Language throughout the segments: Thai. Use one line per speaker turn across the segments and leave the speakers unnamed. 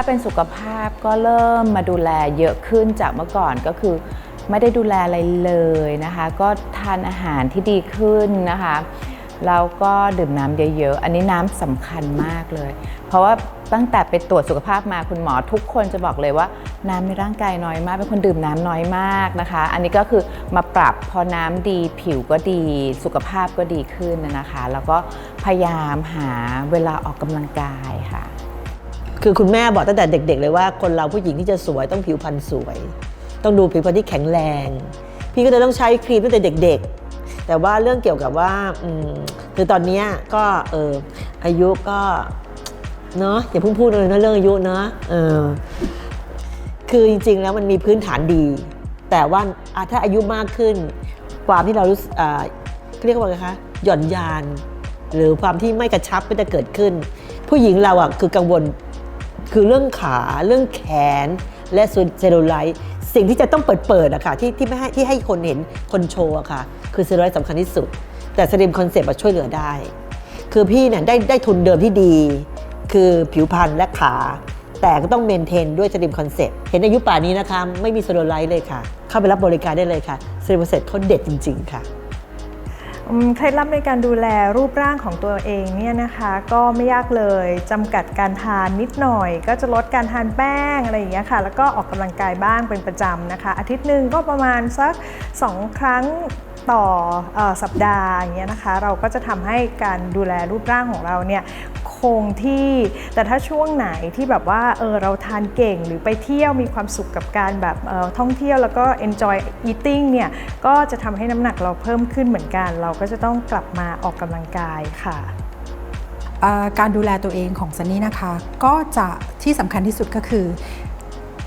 ถ้าเป็นสุขภาพก็เริ่มมาดูแลเยอะขึ้นจากเมื่อก่อนก็คือ ไม่ได้ดูแลอะไรเลยนะคะ ก็ทานอาหารที่ดีขึ้นนะคะแล้วก็ดื่มน้ำเยอะๆ อันนี้น้ำสำคัญมากเลย เพราะว่าตั้งแต่ไปตรวจสุขภาพมาคุณหมอทุกคนจะบอกเลยว่า น้ำในร่างกายน้อยมาก เป็นคนดื่มน้ำน้อยมากนะคะ อันนี้ก็คือมาปรับพอน้ำดีผิวก็ดีสุขภาพก็ดีขึ้นนะคะ แล้วก็พยายามหาเวลาออกกำลังกายค่ะ
คือคุณแม่บอกตั้งแต่เด็ก ๆ เลยว่าคนเราผู้หญิงที่จะสวยต้องผิวพรรณสวย ต้องดูผิวพรรณที่แข็งแรง พี่ก็จะต้องใช้ครีมตั้งแต่เด็ก ๆ แต่ว่าเรื่องเกี่ยวกับว่าคือตอนนี้ก็เอออายุก็เนาะอย่าเพิ่งพูดเลยนะเรื่องอายุเนาะเออคือจริง ๆ แล้วมันมีพื้นฐานดี แต่ว่าถ้าอายุมากขึ้น ความที่เรารู้อ่าเรียกว่าไงคะหย่อนยาน หรือความที่ไม่กระชับก็จะเกิดขึ้น ผู้หญิงเราอะคือกังวล คือเรื่องขาเรื่องแขนและเซลลูไลท์สิ่งที่จะต้องเปิดเปิดอะค่ะที่ที่ไม่ให้ที่ให้คนเห็นคนโชว์อะค่ะ คือเซลลูไลท์สำคัญที่สุด แต่สลิมคอนเซปต์ช่วยเหลือได้ คือพี่เนี่ยได้ได้ทุนเดิมที่ดี คือผิวพรรณและขา แต่ก็ต้องเมนเทนด้วยสลิมคอนเซปต์เห็นอายุป่านนี้นะคะ ไม่มีเซลลูไลท์เลยค่ะ เข้าไปรับบริการได้เลยค่ะสลิมคอนเซปต์เขาเด็ดจริง ๆ ค่ะ
เคล็ดลับในการดูแลรูปร่างของตัวเองเนี่ยนะคะก็ไม่ยากเลยจำกัดการทานนิดหน่อย ก็จะลดการทานแป้งอะไรอย่างเงี้ยค่ะแล้วก็ออกกำลังกายบ้างเป็นประจำนะคะ อาทิตย์หนึ่งก็ประมาณสัก 2 ครั้ง ต่ออสัปดาห์อย่างเงี้ยนะคะ เราก็จะทำให้การดูแลรูปร่างของเราเนี่ยคงที่ แต่ถ้าช่วงไหนที่แบบว่าเออเราทานเก่งหรือไปเที่ยวมีความสุขกับการแบบท่องเที่ยวแล้วก็ enjoy eating เนี่ยก็จะทำให้น้ำหนักเราเพิ่มขึ้นเหมือนกัน เราก็จะต้องกลับมาออกกำลังกายค่ะ
การดูแลตัวเองของซันนี่นะคะ ก็จะที่สำคัญที่สุดก็คือ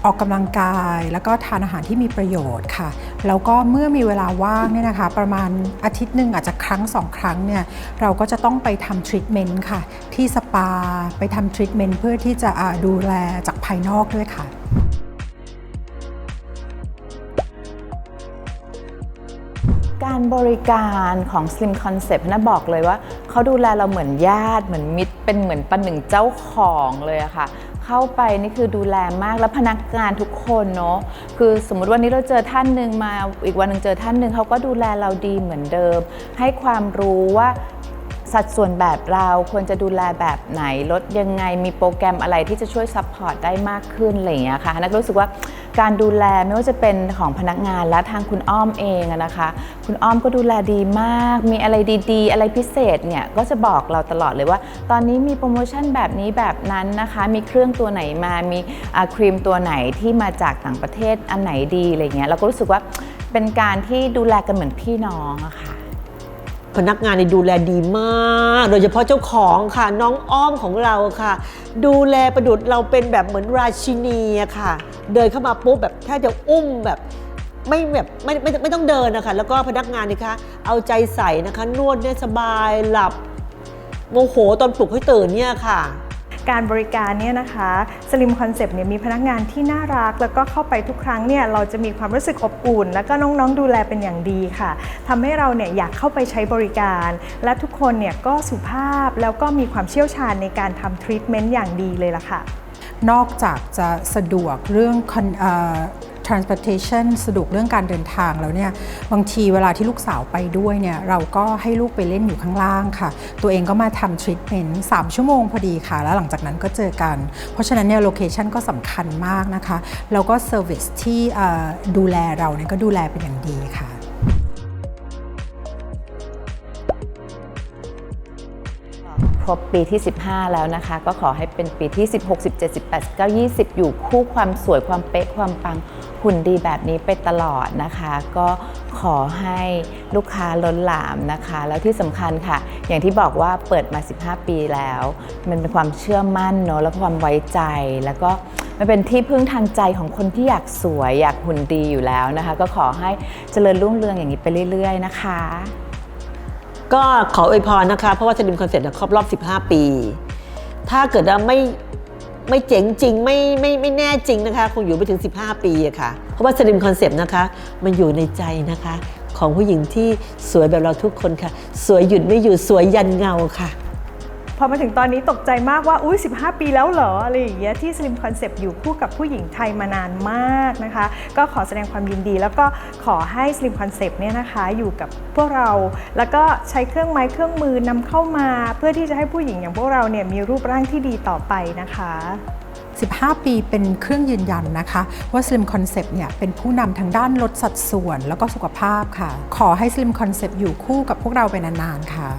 ออกกำลังกายแล้วก็ทานอาหารที่มีประโยชน์ค่ะ แล้วก็เมื่อมีเวลาว่างเนี่ยนะคะประมาณอาทิตย์หนึ่งอาจจะครั้งสองครั้งเนี่ยเราก็จะต้องไปทำทรีทเมนต์ค่ะ ที่สปาไปทำทรีทเมนต์เพื่อที่จะดูแลจากภายนอกด้วยค่ะ
การบริการของ Slim Concept นะบอกเลยว่า เขาดูแลเราเหมือนญาติเหมือนมิตรเป็นเหมือนปันหนึ่งเจ้าของเลยอะค่ะ เข้าไปนี่คือดูแลมากแล้วพนักงานทุกคนเนาะคือสมมุติวันนี้เราเจอท่านหนึ่งมาอีกวันหนึ่งเจอท่านหนึ่งเขาก็ดูแลเราดีเหมือนเดิม ให้ความรู้ว่าสัดส่วนแบบเราควรจะดูแลแบบไหนลดยังไงมีโปรแกรมอะไรที่จะช่วยซัพพอร์ตได้มากขึ้นอะไรอย่างเงี้ยค่ะนักรู้สึกว่า การดูแลไม่ว่าจะเป็นของพนักงานและทางคุณอ้อมเองนะคะ คุณอ้อมก็ดูแลดีมาก มีอะไรดีๆ อะไรพิเศษเนี่ยก็จะบอกเราตลอดเลยว่า ตอนนี้มีโปรโมชั่นแบบนี้แบบนั้นนะคะ มีเครื่องตัวไหนมา มีครีมตัวไหนที่มาจากต่างประเทศอันไหนดีอะไรเงี้ยเราก็รู้สึกว่าเป็นการที่ดูแลกันเหมือนพี่น้องอะค่ะ
พนักงานนี่ดูแลดีมาก โดยเฉพาะเจ้าของค่ะ น้องอ้อมของเราค่ะ ดูแลประดุดเราเป็นแบบเหมือนราชินีอะค่ะ เดินเข้ามาปุ๊บแบบแค่จะอุ้มแบบไม่แบบไม่ไม่ไม่ต้องเดินนะคะแล้วก็พนักงานนะคะ เอาใจใส่นะคะ นวดเนี่ยสบายหลับโมโหตอนปลุกให้ตื่นเนี่ยค่ะ
การบริการเนี่ยนะคะสลิมคอนเซปต์เนี่ยมีพนักงานที่น่ารัก แล้วก็เข้าไปทุกครั้งเนี่ยเราจะมีความรู้สึกอบอุ่น แล้วก็น้องๆดูแลเป็นอย่างดีค่ะทำให้เราเนี่ยอยากเข้าไปใช้บริการ และทุกคนเนี่ยก็สุภาพแล้วก็มีความเชี่ยวชาญในการทำทรีทเมนต์อย่างดีเลยล่ะค่ะ
นอกจากจะสะดวกเรื่องอ transportation สะดวกเรื่องการเดินทางแล้วเนี่ยบางทีเวลาที่ลูกสาวไปด้วยเนี่ยเราก็ให้ลูกไปเล่นอยู่ข้างล่างค่ะ ตัวเองก็มาทำทรีทเมนต์3ชั่วโมงพอดีค่ะ แล้วหลังจากนั้นก็เจอกัน เพราะฉะนั้นเนี่ยโลเคชันก็สำคัญมากนะคะ แล้วก็เซอร์วิสที่ดูแลเราเนี่ยก็ดูแลเป็นอย่างดีค่ะ
ครบปีที่ 15 แล้วนะคะ ก็ขอให้เป็นปีที่ 16 17 18 19 20 อยู่คู่ความสวยความเป๊ะความปัง หุ่นดีแบบนี้ไปตลอดนะคะ ก็ขอให้ลูกค้าล้นหลามนะคะ แล้วที่สำคัญค่ะ อย่างที่บอกว่าเปิดมา 15 ปีแล้ว มันเป็นความเชื่อมั่นเนอะแล้วความไว้ใจแล้วก็มันเป็นที่พึ่งทางใจของคนที่อยากสวยอยากหุ่นดีอยู่แล้วนะคะ ก็ขอให้เจริญรุ่งเรืองอย่างนี้ไปเรื่อย ๆ นะคะ
ก็ขออวยพรนะคะ เพราะว่าสลิมคอนเซ็ปต์ครบรอบ 15 ปี ถ้าเกิดว่าไม่ ไม่เจ๋งจริงไม่ไม่ไม่แน่จริงนะคะคงอยู่ไปถึง 15 ปีอะค่ะ เพราะว่าสลิมคอนเซปต์นะคะ มันอยู่ในใจนะคะ ของผู้หญิงที่สวยแบบเราทุกคนค่ะ สวยหยุดไม่อยู่สวยยันเงาค่ะ
อมาถึงตอนนี้ตกใจมากว่า อุ้ย15 ปีแล้วเหรอ อะไรอย่างเงี้ยที่ Slim Concept อยู่คู่กับผู้หญิงไทยมานานมากนะคะ ก็ขอแสดงความยินดี แล้วก็ขอให้ Slim Concept เนี่ยนะคะอยู่กับพวกเรา แล้วก็ใช้เครื่องไม้เครื่องมือนำเข้ามา เพื่อที่จะให้ผู้หญิงอย่างพวกเราเนี่ยมีรูปร่างที่ดีต่อไปนะคะ
15 ปีเป็นเครื่องยืนยันนะคะ ว่า Slim Concept เนี่ยเป็นผู้นำทางด้านลดสัดส่วนแล้วก็สุขภาพค่ะ ขอให้ Slim Concept อยู่คู่กับพวกเราไปนานๆค่ะ